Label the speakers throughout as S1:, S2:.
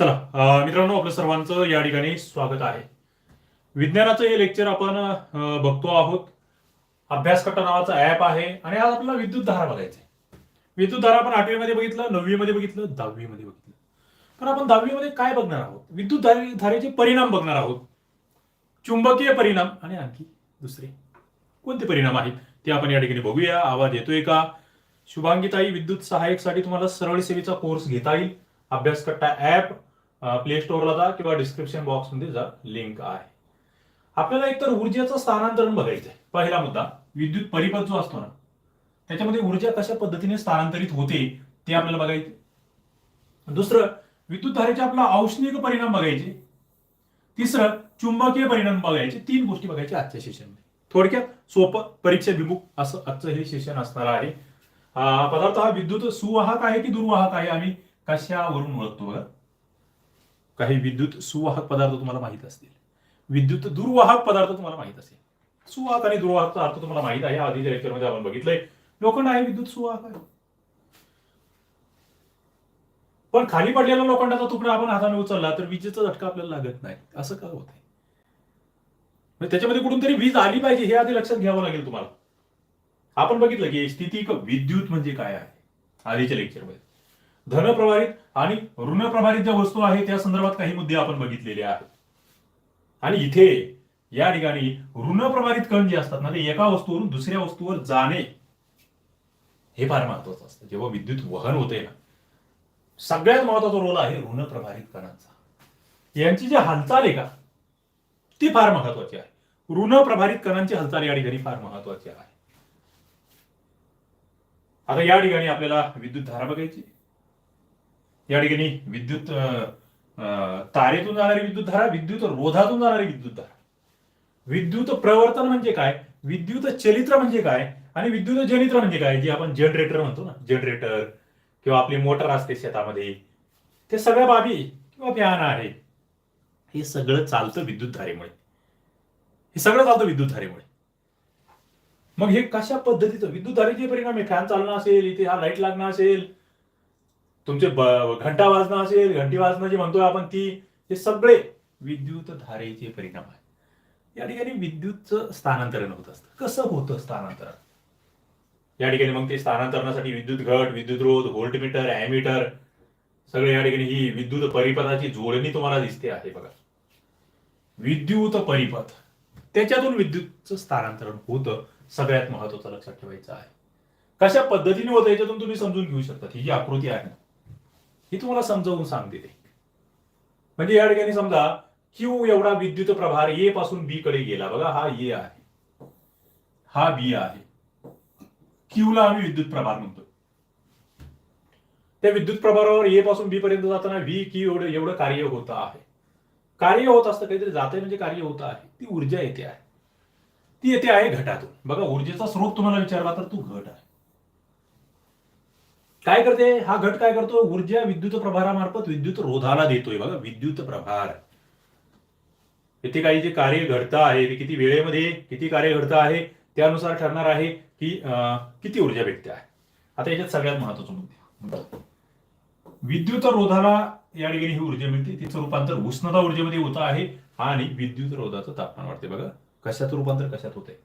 S1: चला मित्रांनो आपलं सर्वांचं या ठिकाणी स्वागत आहे. विज्ञानाचं हे लेक्चर आपण बघतो आहोत. अभ्यासकट्टा नावाचं ऍप आहे आणि आज आपल्याला विद्युत धारा बघायचं विद्युत धारा आपण आठवीमध्ये बघितलं नववीमध्ये बघितलं दहावीमध्ये बघितलं. पण आपण दहावीमध्ये काय बघणार आहोत? विद्युत धारेचे परिणाम बघणार आहोत. चुंबकीय परिणाम आणि आणखी दुसरे कोणते परिणाम आहेत? ते आपण या ठिकाणी बघूया. आवाज येतोय का? शुभांगीताई विद्युत सहाय्यकसाठी तुम्हाला सरळ सेवेचा कोर्स घेता येईल. अभ्यासकट्टा ऍप प्ले स्टोअरला जा किंवा डिस्क्रिप्शन बॉक्समध्ये जा. लिंक आहे. आपल्याला एकतर ऊर्जेचं स्थानांतरण बघायचं आहे पहिला मुद्दा विद्युत परिपथ जो असतो ना त्याच्यामध्ये ऊर्जा कशा पद्धतीने स्थानांतरित होते ते आपल्याला बघायचे दुसरं विद्युत धारेचे आपला औष्णिक परिणाम बघायचे. तिसरं चुंबकीय परिणाम बघायचे. तीन गोष्टी बघायच्या आजच्या सेशनमध्ये थोडक्यात सोपं परीक्षा विमुख असं आजचं हे सेशन असणार आहे. पदार्थ हा विद्युत सुवाहक आहे की दुर्वाहक आहे आम्ही कशावरून ओळखतो बघा. काही विद्युत सुवाहक पदार्थ तुम्हाला माहीत असतील. विद्युत दुर्वाहक पदार्थ तुम्हाला माहीत असेल. सुवाहक आणि दुर्वाहकचा अर्थ तुम्हाला माहीत आहे. आधीच्या लेक्चरमध्ये आपण बघितलंय. लोखंड आहे विद्युत सुवाहक आहे. पण खाली पडलेला लोखंडाचा तुकडा आपण हाताने उचलला तर विजेचा झटका आपल्याला लागत नाही. असं का होत आहे म्हणजे त्याच्यामध्ये कुठून तरी वीज आली पाहिजे हे आधी लक्षात घ्यावं लागेल तुम्हाला. आपण बघितलं की स्थितिक विद्युत म्हणजे काय आहे? आधीच्या लेक्चरमध्ये धनप्रभारित आणि ऋणप्रभारित ज्या वस्तू आहेत त्या संदर्भात काही मुद्दे आपण बघितलेले आहेत. आणि इथे या ठिकाणी ऋणप्रभारित कण जे असतात ना ते एका वस्तूवरून दुसऱ्या वस्तूवर जाणे हे फार महत्वाचं असतं. जेव्हा विद्युत वहन होते ना सगळ्यात महत्त्वाचा रोल आहे ऋणप्रभारित कणांचा. यांची जी हालचाल आहे का ती फार महत्वाची आहे. ऋणप्रभारित कणांची हालचाल या ठिकाणी फार महत्वाची आहे. आता या ठिकाणी आपल्याला विद्युत धारा बघायची या ठिकाणी विद्युत तारेतून जाणारी विद्युत धारा विद्युत रोधातून जाणारी विद्युत धारा. विद्युत प्रवर्तन म्हणजे काय? विद्युत चलित्र म्हणजे काय? आणि विद्युत जनित्र म्हणजे काय? जे आपण जनरेटर म्हणतो ना जनरेटर किंवा आपली मोटर असते शेतामध्ये. ते सगळ्या बाबी किंवा फॅन आहे. हे सगळं चालतं विद्युत धारेमुळे. हे सगळं चालतं विद्युत धारेमुळे. मग हे कशा पद्धतीचं? विद्युत धारेचे परिणाम आहे. फॅन चालणं असेल इथे हा लाइट लागणं असेल तुमचे घंटा वाजणं असेल घंटी वाजणं जे म्हणतोय आपण ती हे सगळे विद्युत धारेचे परिणाम आहे या ठिकाणी विद्युतचं स्थानांतरण होत असतं. कसं होतं स्थानांतरण? या ठिकाणी मग ते स्थानांतरणासाठी विद्युत घट विद्युत रोध व्होल्टमीटर ॲमीटर सगळे या ठिकाणी ही विद्युत परिपथाची जोडणी तुम्हाला दिसते आहे बघा. विद्युत परिपथ. त्याच्यातून विद्युतचं स्थानांतरण होतं सगळ्यात महत्वाचं लक्षात ठेवायचं आहे. कशा पद्धतीने होतं याच्यातून तुम्ही समजून घेऊ शकता. ही जी आकृती आहे. ना ही तुम्हाला समजावून सांगते ते. म्हणजे या ठिकाणी समजा क्यू एवढा विद्युत प्रभार ए पासून बी कडे गेला. बघा हा ए आहे. हा बी आहे. क्यूला ला आम्ही विद्युत प्रभार म्हणतो त्या विद्युत प्रभारावर ए पासून बी पर्यंत जाताना व्ही क्यू एवढं एवढं कार्य होत आहे. कार्य होत असतं काहीतरी जाते म्हणजे कार्य होत आहे. ती ऊर्जा येते आहे. ती येते आहे घटातून. बघा ऊर्जेचा स्रोत तुम्हाला विचारला तर तू घट आहे. काय करते? हा घट काय करतो? ऊर्जा विद्युत प्रभारामार्फत विद्युत रोधाला देतोय. बघा विद्युत प्रभार. येथे काही जे कार्य घडतं आहे ते किती वेळेमध्ये किती कार्य घडतं आहे त्यानुसार ठरणार आहे की किती ऊर्जा भेटते आहे. आता याच्यात सगळ्यात महत्वाचं मुद्दे विद्युत रोधाला या ठिकाणी ही ऊर्जा मिळते. तिचं रूपांतर उष्णता ऊर्जेमध्ये होत आहे आणि विद्युत रोधाचं तापमान वाढते. बघा कशाचं रूपांतर? कशात होते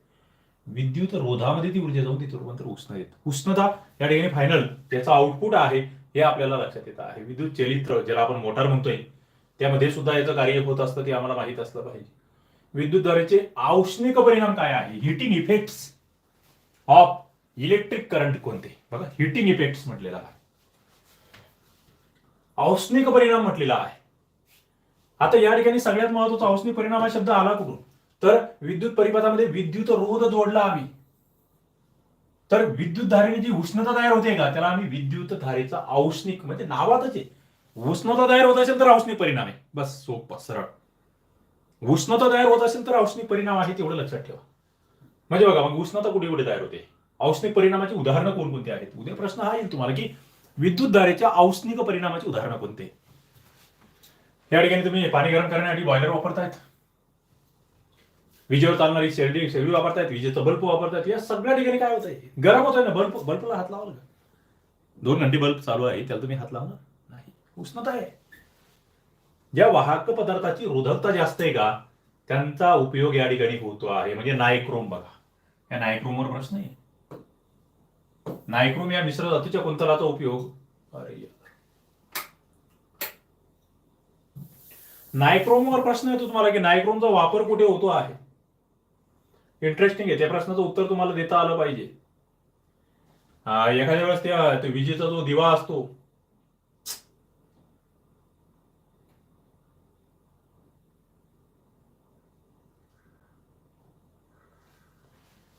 S1: विद्युत रोधामध्ये ती ऊर्जा जाऊन तिथे रूपांतर उष्णतेत उष्णता या ठिकाणी फायनल त्याचं आउटपुट आहे हे आपल्याला लक्षात येतं आहे. विद्युत चलित्र ज्याला आपण मोटार म्हणतोय त्यामध्ये सुद्धा याचं कार्य होत असतं ते आम्हाला माहीत असलं पाहिजे. विद्युतद्वारेचे औष्णिक परिणाम काय आहे? Heating effects of electric current कोणते? बघा हिटिंग इफेक्ट्स म्हटलेला आहे. औष्णिक परिणाम म्हटलेला आहे. आता या ठिकाणी सगळ्यात महत्त्वाचा औष्णिक परिणाम हा शब्द आला कुठून? तर विद्युत परिपथामध्ये विद्युत रोध जोडला आम्ही. तर विद्युत धारेने जी उष्णता तयार होते का त्याला आम्ही विद्युत धारेचा औष्णिक म्हणजे नावातच आहे. उष्णता तयार होत असेल तर औष्णिक परिणाम आहे. बस सोपं सरळ. उष्णता तयार होत असेल तर औष्णिक परिणाम आहे तेवढं लक्षात ठेवा. म्हणजे बघा मग उष्णता कुठे कुठे तयार होते? औष्णिक परिणामाची उदाहरणं कोणकोणती आहेत? उद्या प्रश्न हा येईल तुम्हाला की विद्युत धारेच्या औष्णिक परिणामाची उदाहरणं कोणते? या ठिकाणी तुम्ही पाणी गरम करण्यासाठी बॉयलर वापरतायत. विजेवर चालणारी शेगडी शेगडी वापरतायत विजेचं बल्ब वापरतायत या सगळ्या ठिकाणी काय होतंय? गरम होतोय ना बल्ब बल्बला हात लावला का दोन घंटे बल्ब चालू आहे त्याला तुम्ही हात लावणार नाही. उष्णता आहे. ज्या वाहक पदार्थाची रोधकता जास्त आहे का त्यांचा उपयोग या ठिकाणी होतो आहे. म्हणजे नायक्रोम बघा. या नायक्रोमवर प्रश्न आहे. नायक्रोम या मिश्र धातूच्या कुंतलाचा उपयोग. अरे नायक्रोमवर प्रश्न येतो तुम्हाला की नायक्रोमचा वापर कुठे होतो आहे? इंटरेस्टिंग आहे. त्या प्रश्नाचं उत्तर तुम्हाला देता आलं पाहिजे. एखाद्या वेळेस त्या विजेचा जो दिवा असतो.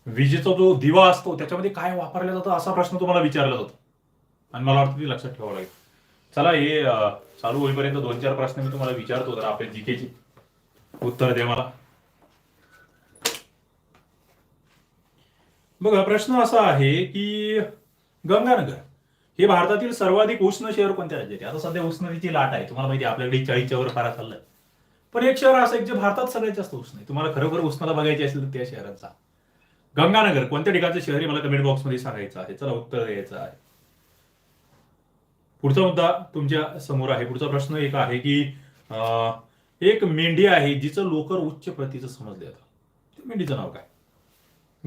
S1: विजेचा जो दिवा असतो त्याच्यामध्ये काय वापरला जातं असा प्रश्न तुम्हाला विचारला जातो. आणि मला वाटतं ते लक्षात ठेवावं लागेल. चला हे चालू होईपर्यंत दोन चार प्रश्न मी तुम्हाला विचारतो तर आपल्या जीकेची उत्तर द्या मला. बघा प्रश्न असा आहे की गंगानगर हे भारतातील सर्वाधिक उष्ण शहर कोणत्या राज्यात आता सध्या उष्णतेची लाट आहे. तुम्हाला माहिती आपल्याकडे चाळीसच्या वर फारा चाललाय. पण एक शहर असं एक जे भारतात सगळ्यात जास्त उष्ण आहे. तुम्हाला खरोखर उष्णता बघायची असेल तर त्या शहराचा. गंगानगर कोणत्या ठिकाणचं शहर आहे? मला कमेंट बॉक्समध्ये सांगायचं आहे. चला उत्तर द्यायचं आहे. पुढचा मुद्दा तुमच्यासमोर आहे. पुढचा प्रश्न एक आहे की एक मेंढी आहे जिचं लोकर उच्च प्रतीचं समजलं जातं. मेंढीचं नाव काय?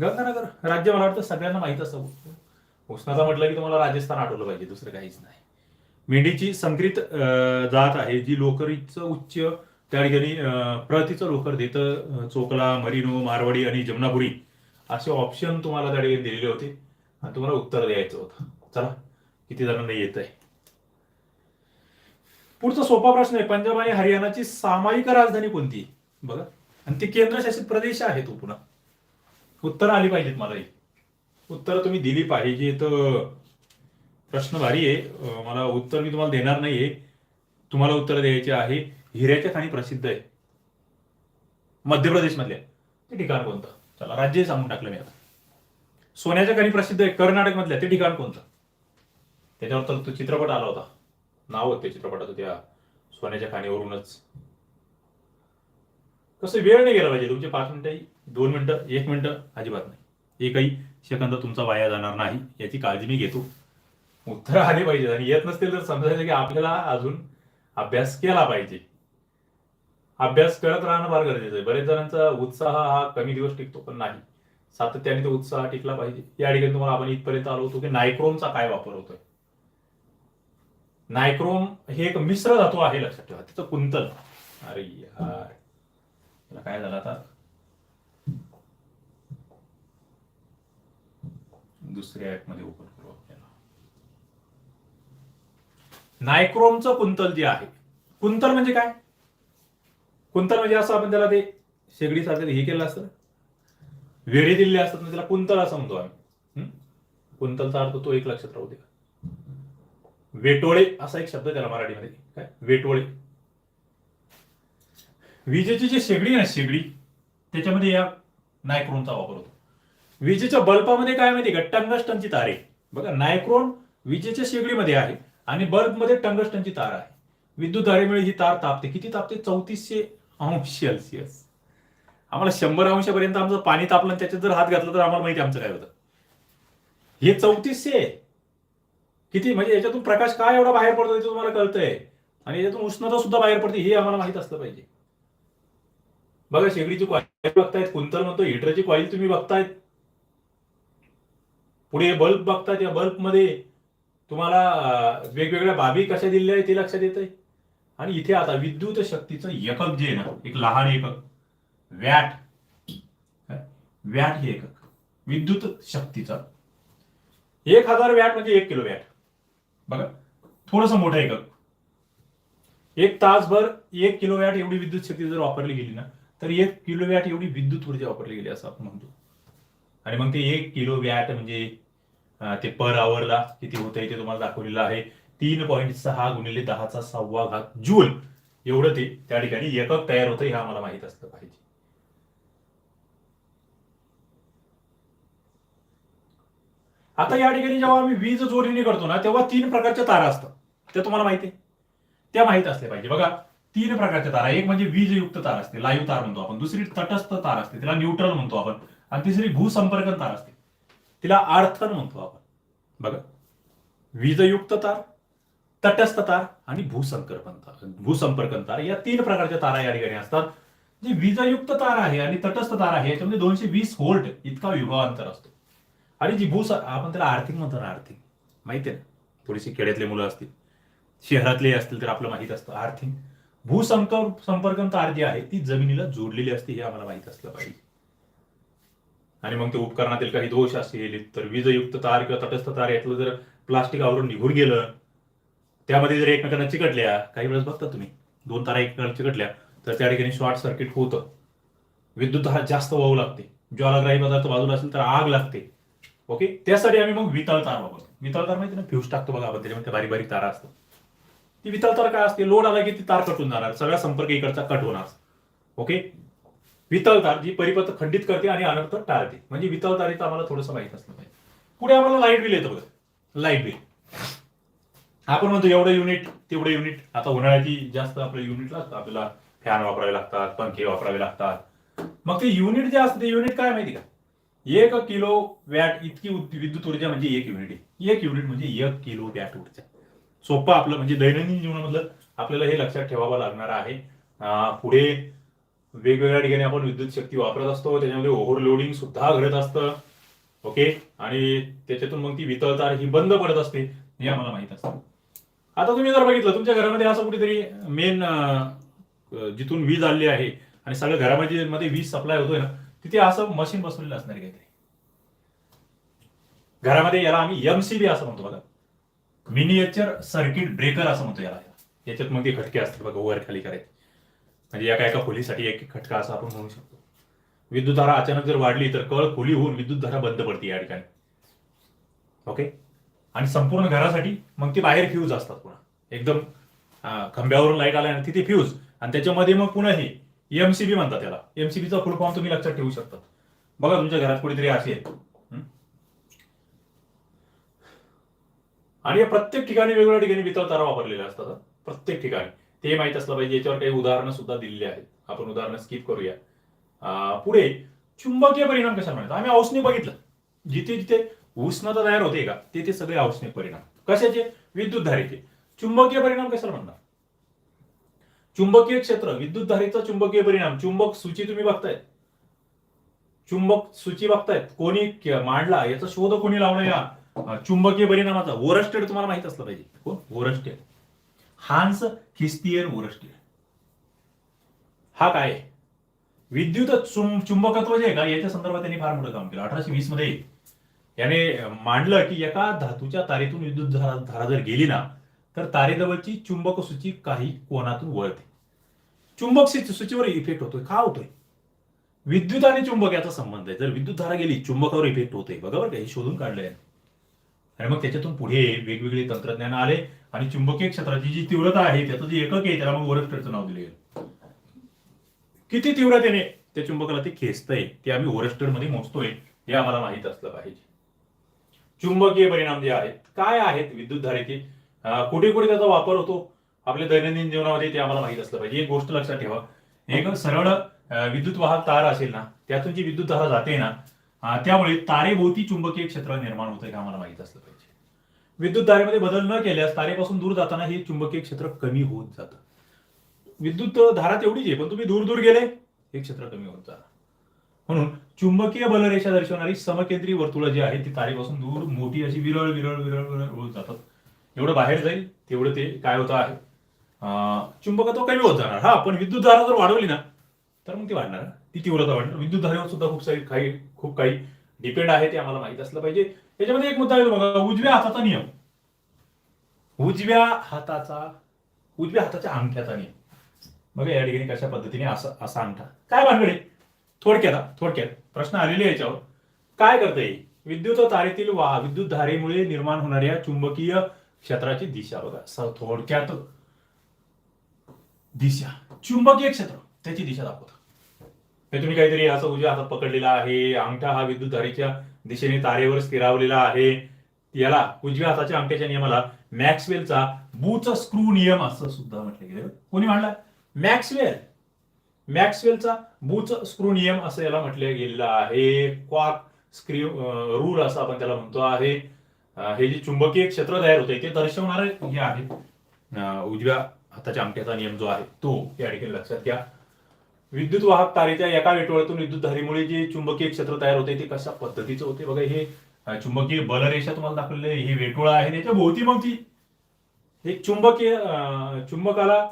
S1: गंगानगर राज्य मला वाटतं सगळ्यांना माहीत असतं उष्णता म्हटलं की तुम्हाला राजस्थान आठवलं पाहिजे दुसरं काहीच नाही. मेंढीची संकरित जात आहे जी लोकरीचं उच्च त्या ठिकाणी प्रतीचं लोकर देतं चोकला मरिनो मारवाडी आणि जमनापुरी असे ऑप्शन तुम्हाला त्या ठिकाणी दिलेले होते. आणि तुम्हाला उत्तर द्यायचं होतं. चला किती जणांना येत आहे पुढचा सोपा प्रश्न आहे पंजाब आणि हरियाणाची सामायिक राजधानी कोणती? बघा. आणि ती केंद्रशासित प्रदेश आहे तो पुन्हा. उत्तर आली पाहिजेत मला ही उत्तर तुम्ही दिली पाहिजे. तर प्रश्न भारी आहे. मला उत्तर मी तुम्हाला देणार नाहीये. तुम्हाला उत्तर द्यायचे आहे. हिऱ्याच्या खाणी प्रसिद्ध आहे. मध्य प्रदेशमधल्या ते ठिकाण कोणतं? चला राज्य सांगून टाकलं मी आता. सोन्याच्या खाणी प्रसिद्ध आहे. कर्नाटक मधल्या ते ठिकाण कोणतं? त्याच्यावर तर तो चित्रपट आला होता. नाव होते चित्रपटाचं त्या सोन्याच्या खाणीवरूनच. कसं वेळ नाही गेला पाहिजे. तुमचे पाच मिनिटं दोन मिनटं एक मिनटं अजिबात नाही. एकही सेकंद तुमचा वाया जाणार नाही याची काळजी मी घेतो. उत्तर आले पाहिजे. आणि येत नसतील तर समजायचं की आपल्याला अजून अभ्यास केला पाहिजे. अभ्यास करत राहणं फार गरजेचं आहे. बरेच जणांचा उत्साह हा कमी दिवस टिकतो पण नाही. सातत्याने तो उत्साह टिकला पाहिजे. या ठिकाणी तुम्हाला आपण इथपर्यंत आलो होतो की नायक्रोमचा काय वापर होतोय. नायक्रोम हे एक मिश्र धातू आहे लक्षात ठेवा. तिथं कुंतल. अरे यार. काय झालं आता? दुसऱ्या ऍपमध्ये ओपन करू आपल्याला. नायक्रोमचं कुंतल जे आहे कुंतल म्हणजे काय? कुंतल म्हणजे असं आपण त्याला ते शेगडी सारखं हे केलं असतं वेळी दिलेले असतात ना त्याला कुंतल असं म्हणतो आम्ही. कुंतलचा अर्थ तो एक लक्षात राहू दे वेटोळे असा एक शब्द त्याला मराठीमध्ये. काय? वेटोळे. विजेची जी शेगडी आहे ना शेगडी त्याच्यामध्ये या नायक्रोनचा वापर होतो. विजेच्या बल्बामध्ये काय माहिती का? टंगस्टनची तार. आहे बघा नायक्रोन विजेच्या शेगडीमध्ये आहे आणि बल्बमध्ये टंगस्टनची तार आहे. विद्युत धारेमुळे ही तार तापते. किती तापते? चौतीसशे अंश सेल्सिअस. आम्हाला शंभर अंशापर्यंत आमचं पाणी तापलं त्याच्यात जर हात घातला तर आम्हाला माहिती आमचं काय होतं. हे चौतीसशे. आहे. किती? म्हणजे याच्यातून प्रकाश काय एवढा बाहेर पडतो हे तुम्हाला कळतंय. आणि याच्यातून उष्णता सुद्धा बाहेर पडते हे आम्हाला माहीत असलं पाहिजे. बघा शेगडीची कॉईल बघतायत कुंतल म्हणतो हिटरची कॉईल तुम्ही बघतायत. पुढे बल्ब बघता या बल्बमध्ये तुम्हाला वेगवेगळ्या बाबी कशा दिलेल्या आहेत ते लक्षात येत आहे आणि इथे आता विद्युत शक्तीचं एकक जे आहे ना एक लहान एकक वॅट वॅट हे एकक विद्युत शक्तीचं. एक हजार वॅट म्हणजे एक किलो वॅट बघा थोडस मोठं एकक. एक तासभर एक किलो वॅट एवढी विद्युत शक्ती जर वापरली गेली ना तर एक किलो वॅट एवढी विद्युत ऊर्जा वापरली गेली असं आपण म्हणतो. आणि मग ते एक किलो वॅट म्हणजे ते पर आवरला किती होतंय ते तुम्हाला दाखवलेलं आहे. तीन पॉईंट सहा गुणिले दहाचा सहावा घात जूल. एवढं ते त्या ठिकाणी एकक तयार होतं हे आम्हाला माहीत असलं पाहिजे. आता या ठिकाणी जेव्हा आम्ही वीज जोडणी करतो ना तेव्हा तीन प्रकारच्या तारा असतात. ते तुम्हाला माहिती आहे? त्या माहीत असल्या पाहिजे. बघा तीन प्रकारच्या तारा. एक म्हणजे वीजयुक्त तार असते लाईव्ह तार म्हणतो आपण. दुसरी तटस्थ तार असते तिला न्यूट्रल म्हणतो आपण. आणि तिसरी भूसंपर्क तार असते. तिला आर्थन म्हणतो आपण. बघा. वीजयुक्त तार तटस्थ तार आणि भूसंकर्पण तार. भूसंपर्कन तार या तीन प्रकारच्या तारा या ठिकाणी असतात. जी वीजयुक्त तार आहे आणि तटस्थ तार आहे याच्यामध्ये दोनशे वीस होल्ट इतका विभावांतर असतो. आणि जी भूस आपण त्याला आर्थिक म्हणतो ना आर्थिक माहिती आहे ना? थोडीशी खेड्यातले मुलं असतील शहरातले असतील तर आपलं माहीत असतं आर्थिक भूसंक संपर्कन तार जी आहे ती जमिनीला जोडलेली असते हे आम्हाला माहीत असलं पाहिजे. आणि मग ते उपकरणातील काही दोष असेल तर वीजयुक्त तार किंवा तटस्थ तार यातलं जर प्लास्टिक आवरून निघून गेलं त्यामध्ये जर एकमेकांना चिकटल्या काही वेळेस बघता तुम्ही दोन तारा एकमेकांना चिकटल्या तर त्या ठिकाणी शॉर्ट सर्किट होतं. विद्युत हा जास्त वाहू लागते. ज्वालाग्राही पदार्थ बाजूला असेल तर आग लागते. ओके? त्यासाठी आम्ही मग वितळ तार वापरतो. वितळ तार माहिती ना? फ्यूज टाकतो बघा आपण त्याच्यामध्ये बारीक बारीक तारा असतात. ती वितळ तार काय असते? लोड आला की ती तार कटून जाणार. सगळा संपर्क इकडचा कट होणार. ओके? वितळतार जी परिपथ खंडित करते आणि अनर्थ टाळते. म्हणजे वितळ तर आम्हाला थोडंसं माहीत असलं पाहिजे म्हणजे. पुढे आम्हाला लाइट बिल येतं बघा. Light bill. आपण म्हणतो एवढं युनिट तेवढं युनिट. आता उन्हाळ्याची जास्त आपलं युनिट लागतं आपल्याला फॅन वापरावे लागतात पंखे वापरावे लागतात. मग ते युनिट जे असतं ते युनिट काय माहिती का? एक किलो वॅट इतकी विद्युत ऊर्जा म्हणजे एक युनिट आहे. एक युनिट म्हणजे एक किलो वॅट ऊर्जा. सोपं आपलं म्हणजे दैनंदिन जीवनामधलं आपल्याला हे लक्षात ठेवावं लागणार आहे. पुढे वेगवेगळ्या ठिकाणी आपण विद्युत शक्ती वापरत असतो त्याच्यामध्ये ओव्हरलोडिंग सुद्धा घडत असतं. ओके आणि त्याच्यातून मग ती वितळतार ही बंद पडत असते हे आम्हाला माहीत असतं. आता तुम्ही जर बघितलं तुमच्या घरामध्ये असं कुठेतरी मेन जिथून वीज आलेली आहे आणि सगळ्या घरामध्ये मध्ये वीज सप्लाय होतोय ना तिथे असं मशीन बसवलेलं असणार काहीतरी. घरामध्ये याला आम्ही एमसीबी असं म्हणतो बघा. मिनिएचर सर्किट ब्रेकर असं म्हणतो याला. याच्यात मग ते खटके असतात बघा वर खाली करायचे. म्हणजे एका एका खोलीसाठी एक एक खटका असं आपण म्हणू शकतो. विद्युत धारा अचानक जर वाढली तर कळ खोली होऊन विद्युत धारा बंद पडते या ठिकाणी. ओके आणि संपूर्ण घरासाठी मग ते बाहेर फ्यूज असतात पुन्हा. एकदम खंब्यावरून खांब्यावरून लाइट आल्यानंतर तिथे फ्यूज आणि त्याच्यामध्ये मग पुन्हा हे एमसीबी म्हणतात त्याला. एमसीबीचा फुल फॉर्म तुम्ही लक्षात ठेवू शकता. बघा तुमच्या घरात कुठेतरी असे आणि या प्रत्येक ठिकाणी वेगवेगळ्या ठिकाणी वितळ तारा वापरलेल्या असतात. प्रत्येक ठिकाणी. ते माहीत असलं पाहिजे याच्यावर काही उदाहरणं सुद्धा दिलेली आहेत. आपण उदाहरणं स्किप करूया. पुढे चुंबकीय परिणाम कशा म्हणतात? आम्ही औष्णिक बघितलं. जिथे जिथे उष्णता तयार होते का तिथे सगळे औष्णिक परिणाम. कशाचे? विद्युत धारेचे चुंबकीय परिणाम कशाला म्हणणार चुंबकीय क्षेत्र विद्युत धारेचा चुंबकीय परिणाम. चुंबक सूची तुम्ही बघताय. चुंबक सूची बघतायत. कोणी मांडला याचा शोध कोणी लावला या? चुंबकीय परिणामाचा. ओरस्टेड तुम्हाला माहीत असलं पाहिजे. कोण? ओरस्टेड हान्स हिस्पियर ओरस्टेड हा काय? विद्युत चुंबकत्व जे आहे का याच्या संदर्भात त्यांनी फार मोठं काम केलं. अठराशे वीसमध्ये याने मांडलं की एका धातूच्या तारेतून विद्युत धारा धारा जर गेली ना तर तारेजवळची चुंबक सूची काही कोणातून वळते. चुंबक सूचीवर इफेक्ट होतोय. का होतोय? विद्युत आणि चुंबक याचा संबंध आहे. जर विद्युत धारा गेली चुंबकावर इफेक्ट होतोय. बघा बरं का हे शोधून काढलंय. आणि मग त्याच्यातून पुढे वेगवेगळे तंत्रज्ञान आले. आणि चुंबकीय क्षेत्राची जी तीव्रता आहे त्याचं जे एकक आहे त्याला मग ओरस्टरचं नाव दिले किती तीव्रतेने त्या चुंबकाला ते खेचतंय ते आम्ही ओरस्टरमध्ये मोजतोय हे आम्हाला माहीत असलं पाहिजे. चुंबकीय परिणाम जे आहेत काय आहेत विद्युत धारेचे कुठे कुठे त्याचा वापर होतो? आपल्या दैनंदिन जीवनामध्ये ते आम्हाला माहीत असलं पाहिजे. एक गोष्ट लक्षात ठेवा. एक सरळ विद्युत वाहक तार असेल ना त्यातून जी विद्युत धारा जाते ना त्यामुळे तारेभोवती चुंबकीय क्षेत्र निर्माण होतं हे आम्हाला माहीत असलं पाहिजे. विद्युत धारेमध्ये बदल न केल्यास तारेपासून दूर जाताना हे चुंबकीय क्षेत्र कमी होत जातं. विद्युत धारा तेवढीच आहे पण तुम्ही दूर दूर गेले हे क्षेत्र कमी होत जातं. म्हणून चुंबकीय बलरेषा दर्शवणारी समकेंद्री वर्तुळ जी आहेत ती तारेपासून दूर मोठी अशी विरळ विरळ विरळ विरळ होत जातात. एवढं बाहेर जाईल तेवढं ते काय होतं आहे. चुंबकत्व कमी होत जाणार. हा पण विद्युत धारा जर वाढवली ना तर मग ती वाढणार. ती तीव्रता वाढणार. विद्युत धारेवर सुद्धा खूप सारी काही खूप काही डिपेंड आहे ते आम्हाला माहीत असलं पाहिजे. त्याच्यामध्ये एक मुद्दा येतो बघा उजव्या हाताचा नियम. उजव्या हाताचा उजव्या हाताच्या अंगठ्याचा नियम. बघा या ठिकाणी कशा पद्धतीने असा असा अंगठा. काय भानगडे? थोडक्यात थोडक्यात. प्रश्न आलेले याच्यावर. काय करता येईल विद्युत तारेतील वा विद्युत धारेमुळे निर्माण होणाऱ्या चुंबकीय क्षेत्राची दिशा बघा. थोडक्यात दिशा. चुंबकीय क्षेत्र त्याची दिशा दाखवत. हे तुम्ही काहीतरी असं उजव्या हातात पकडलेला आहे. अंगठा हा विद्युत धारेच्या दिशेने तारेवर स्थिरावलेला आहे. याला उजव्या हाताच्या अंगठ्याच्या नियमाला मॅक्सवेलचा बूच स्क्रू नियम असं सुद्धा म्हटलं गेलं. कोणी म्हणला? मॅक्सवेल. मॅक्सवेलचा बूच स्क्रू नियम असं याला म्हटलं गेलेलं आहे. क्वाक स्क्रू रूल असं आपण त्याला म्हणतो आहे. हे जे चुंबकीय क्षेत्र तयार होते ते दर्शवणारे हे आहे. उजव्या हाताच्या अंगठ्याचा नियम जो आहे तो या ठिकाणी लक्षात घ्या. विद्युत वाहक तारेच्या एका वेटोळ्यातून विद्युत धारीमुळे जे चुंबकीय क्षेत्र तयार होते ते कशा पद्धतीचं होते? बघा हे चुंबकीय बलरेषा तुम्हाला दाखवलेले हे वेटोळा आहे त्याच्या भोवती भोवती एक चुंबकीय चुंबकाला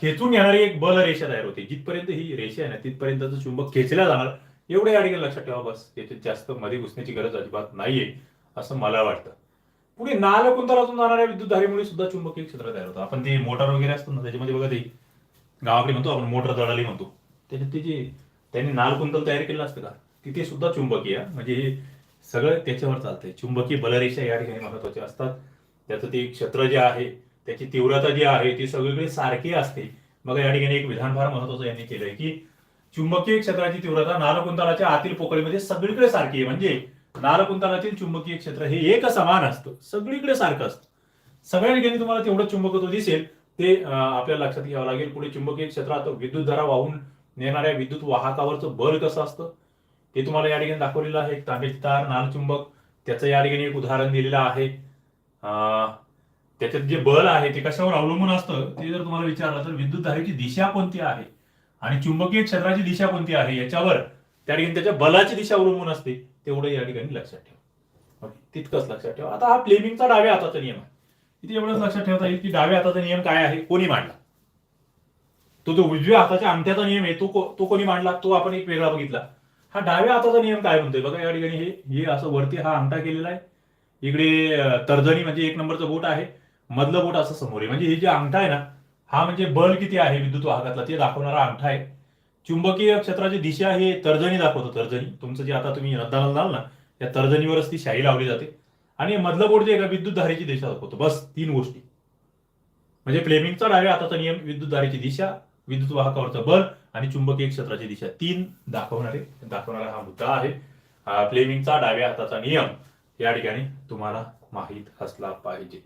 S1: खेचून येणारी एक बलरेषा तयार होते. जिथपर्यंत ही रेषा आहे ना तिथपर्यंत चुंबक खेचला जाणार एवढे अडगे लक्षात ठेवा बस. त्याच्यात जास्त मध्ये घुसण्याची गरज अजिबात नाहीये असं मला वाटतं. पुढे नालकुंतलातून जाणाऱ्या विद्युतधारेमुळे सुद्धा चुंबकीय क्षेत्र तयार होतं. आपण ते मोटार वगैरे असतो ना त्याच्यामध्ये बघा ते गावाकडे म्हणतो आपण मोटर जळाली म्हणतो. त्याच्यात ते जे त्यांनी नाल कुंतल तयार केलं असतं का? तिथे सुद्धा चुंबकीय म्हणजे हे सगळं त्याच्यावर चालतंय. चुंबकीय बलरेषा या ठिकाणी महत्त्वाचे असतात. त्याचं ते क्षेत्र जे आहे त्याची तीव्रता जी आहे ती सगळीकडे सारखी असते. मग या ठिकाणी एक विधान फार महत्वाचं यांनी केलंय की चुंबकीय क्षेत्राची तीव्रता नालकुंतलाच्या आतील पोकळीमध्ये सगळीकडे सारखी आहे. म्हणजे नालकुंतलातील चुंबकीय क्षेत्र हे एक समान असतं. सगळीकडे सारखं असतं. सगळ्या ठिकाणी तुम्हाला तेवढं चुंबकत्व दिसेल. ते आपल्याला लक्षात घ्यावं लागेल. पुढे चुंबकीय क्षेत्रात विद्युत धारा वाहून नेणाऱ्या विद्युत वाहकावरचं बल कसं असतं? ते तुम्हाला या ठिकाणी दाखवलेलं आहे. एक तांब्याची तार नालचुंबक त्याचं या ठिकाणी एक उदाहरण दिलेलं आहे. त्याच्यात जे बल आहे ते कशावर अवलंबून असतं? ते जर तुम्हाला विचारलं तर विद्युत धारेची दिशा कोणती आहे? आणि चुंबकीय क्षेत्राची दिशा कोणती आहे? याच्यावर त्या ठिकाणी त्याच्या बलाची दिशा अवलंबून असते. तेवढं या ठिकाणी लक्षात ठेवा. तितकंच लक्षात ठेवा. आता हा प्लेमिंगचा डाव्या हाताचा नियम आहे. इथे एवढंच लक्षात ठेवता येईल की डाव्या हाताचा नियम काय आहे? कोणी मांडला? तो जो उजव्या हाताच्या अंगठ्याचा नियम आहे तो तो कोणी मांडला? तो आपण एक वेगळा बघितला. हा डाव्या हाताचा नियम काय म्हणतोय? बघा या ठिकाणी हे हे असं वरती हा अंगठा केलेला आहे. इकडे तर्जनी म्हणजे एक नंबरचं बोट आहे. मधलं बोट असं समोर आहे. म्हणजे हे जे अंगठा आहे ना हा म्हणजे बल किती आहे विद्युत वाहकातला? ते दाखवणारा अंगठा आहे. चुंबकीय क्षेत्राची दिशा हे तर्जनी दाखवतो तर्जनी. तुमचं जे आता तुम्ही रद्दाला जाल ना या तर्जनीवरच ती शाई लावली जाते. आणि मधलं बोट जे आहे का विद्युत धारेची दिशा दाखवतो. बस तीन गोष्टी. म्हणजे फ्लेमिंगचा डाव्या हाताचा नियम विद्युत धारेची दिशा विद्युत वाहकावरचं बल आणि चुंबकीय क्षेत्राची दिशा. तीन दाखवणारे दाखवणारा हा मुद्दा आहे. फ्लेमिंगचा डाव्या हाताचा नियम या ठिकाणी तुम्हाला माहीत असला पाहिजे.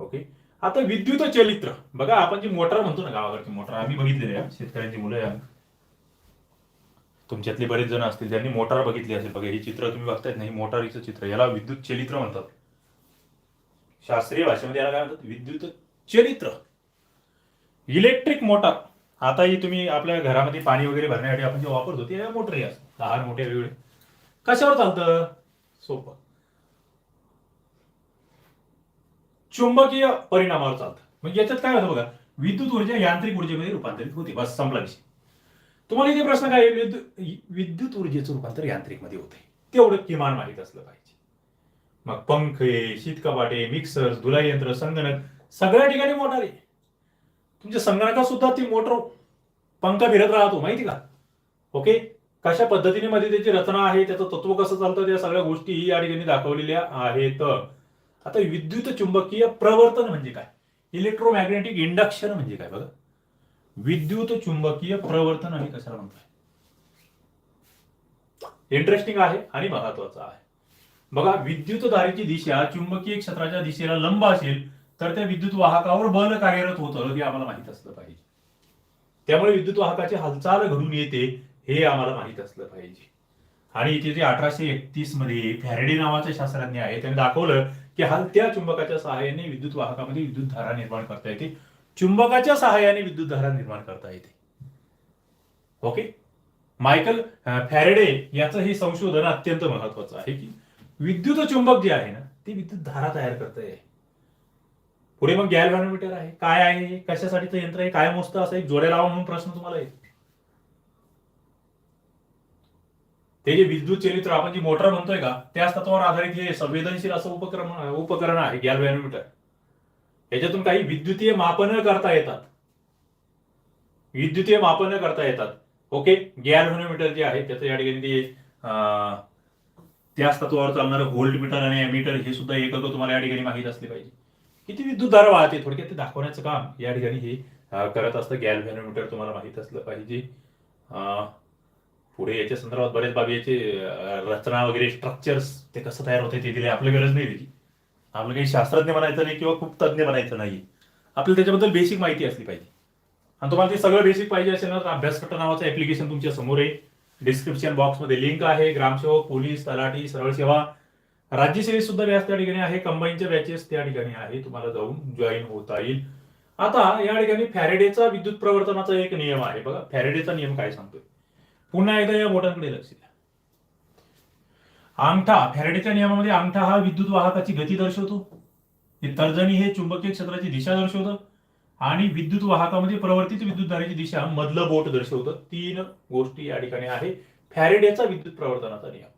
S1: ओके? आता विद्युत चलित्र. बघा आपण जी मोटर म्हणतो ना गावाकडची मोटर आम्ही बघितलेली आहे. शेतकऱ्यांची मुलं आहे तुमच्यातले बरेच जण असतील ज्यांनी मोटार बघितली असेल बघा हे चित्र तुम्ही बघतायत नाही मोटारीचं चित्र याला विद्युत चलित्र म्हणतात. शास्त्रीय भाषेमध्ये याला काय म्हणतात? विद्युत चरित्र इलेक्ट्रिक मोटार. आता ही तुम्ही आपल्या घरामध्ये पाणी वगैरे भरण्यासाठी आपण जे वापरतो ते मोटरी असतात. लहान मोठे वेगळे कशावर चालतं? सोपं. चुंबकीय परिणामावर चालतं. म्हणजे याच्यात काय होतं बघा? विद्युत ऊर्जा यांत्रिक ऊर्जेमध्ये रूपांतरित होते. बस संपला विषय. तुम्हाला इथे प्रश्न काय आहे? विद्युत ऊर्जेचं रूपांतर यांत्रिकमध्ये होते तेवढं किमान माहीत असलं पाहिजे. मग पंखे शीतकपाटे मिक्सर धुलाई यंत्र संगणक सगळ्या ठिकाणी मोटार आहे. तुमच्या संगणकात सुद्धा ती मोटर पंखा फिरत राहतो माहिती का? ओके? कशा पद्धतीने मध्ये त्याची रचना आहे त्याचं तत्व कसं चालतं त्या सगळ्या गोष्टी या ठिकाणी दाखवलेल्या आहेत. आता विद्युत चुंबकीय प्रवर्तन म्हणजे काय? इलेक्ट्रोमॅग्नेटिक इंडक्शन म्हणजे काय बघा. विद्युत चुंबकीय प्रवर्तन आम्ही कशाला म्हणतोय इंटरेस्टिंग आहे आणि महत्वाचं आहे. बघा विद्युत धारेची दिशा चुंबकीय क्षेत्राच्या दिशेला लंब असेल तर त्या विद्युत वाहकावर बल कार्यरत होतं हे आम्हाला माहीत असलं पाहिजे. त्यामुळे विद्युत वाहकाची हालचाल घडून येते हे आम्हाला माहीत असलं पाहिजे. आणि इथे जे अठराशे एकतीसमध्ये फॅरेडे नावाचे शास्त्रज्ञ आहे त्यांनी दाखवलं की हलत्या चुंबकाच्या सहाय्याने विद्युत वाहकामध्ये विद्युत धारा निर्माण करता येते. चुंबकाच्या सहाय्याने विद्युत धारा निर्माण करता येते. ओके मायकल फॅरेडे याचं हे संशोधन अत्यंत महत्वाचं आहे की विद्युत चुंबक जे आहे ना ते विद्युत धारा तयार करत आहे. पुढे मग गॅलव्हॅनोमीटर आहे. काय आहे? कशासाठी कशासाठीचं यंत्र आहे? काय मोजतं? असं एक जोड्या लावा म्हणून प्रश्न तुम्हाला येईल. ते जे विद्युत चरित्र आपण जी मोटर म्हणतोय का त्याच तत्वावर आधारित हे संवेदनशील असं उपक्रम उपकरण आहे गॅलव्हॅनोमीटर याच्यातून काही विद्युतीय मापन करता येतात. विद्युतीय मापन करता येतात. ओके? गॅलव्हनोमीटर जे आहे त्याचं या ठिकाणी ते त्याच तत्वावर चालणारं व्होल्ट मीटर आणि मीटर हे सुद्धा एकक तुम्हाला या ठिकाणी माहीत असले पाहिजे. किती विद्युत धारा वाहते? थोडक्यात ते दाखवण्याचं काम या ठिकाणी हे करत असतं. गॅल्व्हॅनोमीटर तुम्हाला माहीत असलं पाहिजे. पुढे याच्या संदर्भात बरेच बाबी याचे रचना वगैरे स्ट्रक्चर्स ते कसं तयार होते ते दिले आपल्या गरज नाही त्याची. आपलं काही शास्त्रज्ञ म्हणायचं नाही किंवा खूप तज्ज्ञ बनायचं नाही. आपल्याला त्याच्याबद्दल बेसिक माहिती असली पाहिजे. आणि तुम्हाला ते सगळं बेसिक पाहिजे असेल ना तर अभ्यासकट्टा नावाचं ऍप्लिकेशन तुमच्यासमोर आहे. डिस्क्रिप्शन बॉक्समध्ये लिंक आहे. ग्रामसेवक पोलीस तलाठी सरळ सेवा. राज्यसेवेत सुद्धा व्यास त्या ठिकाणी आहे. कंबाईनच्या बॅचेस त्या ठिकाणी आहे. तुम्हाला जाऊन जॉईन होता येईल. आता या ठिकाणी फॅरेडेचा विद्युत प्रवर्तनाचा एक नियम आहे. बघा फॅरेडेचा नियम काय सांगतोय? पुन्हा एकदा या बोटांकडे लक्ष द्या. अंगठा फॅरेडेच्या नियमामध्ये अंगठा हा विद्युत वाहकाची गती दर्शवतो. तर्जनी हे चुंबकीय क्षेत्राची दिशा दर्शवतं आणि विद्युत वाहकामध्ये प्रवर्तित विद्युतधारेची दिशा मधलं बोट दर्शवतं. तीन गोष्टी या ठिकाणी आहे. फॅरेडेचा विद्युत प्रवर्तनाचा नियम.